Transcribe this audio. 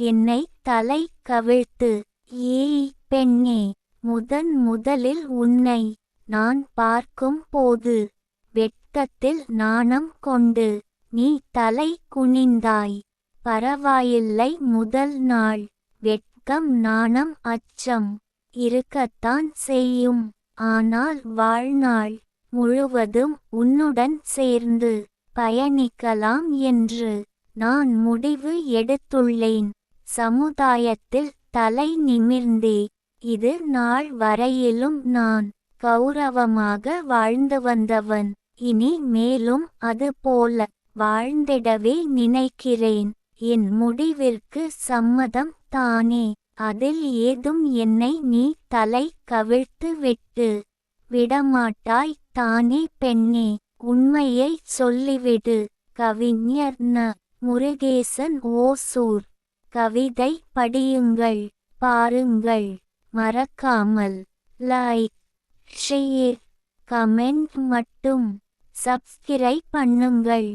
என்னை தலை கவிழ்த்து ஏய் பெண்ணே முதன் முதலில் உன்னை நான் பார்க்கும் போது வெட்கத்தில் நாணம் கொண்டு நீ தலை குனிந்தாய். பரவாயில்லை முதல் நாள் வெட்கம் நாணம் அச்சம் இருக்கத்தான் செய்யும். ஆனால் வாழ்நாள் முழுவதும் உன்னுடன் சேர்ந்து பயணிக்கலாம் என்று நான் முடிவு எடுத்துள்ளேன். சமுதாயத்தில் தலை நிமிர்ந்தே. இது நாள் வரையிலும் நான் கௌரவமாக வாழ்ந்து வந்தவன். இனி மேலும் அது போல வாழ்ந்திடவே நினைக்கிறேன். என் முடிவிற்கு சம்மதம் தானே. அதில் ஏதும் என்னை நீ தலை கவிழ்த்து விட்டு விடமாட்டாய் தானே பெண்ணே. உண்மையை சொல்லிவிடு. கவிஞர் ந. முருகேசன் ஓசூர். கவிதை படியுங்கள் பாருங்கள் மறக்காமல் லைக் ஷேர் கமெண்ட் மட்டும் சப்ஸ்கிரைப் பண்ணுங்கள்.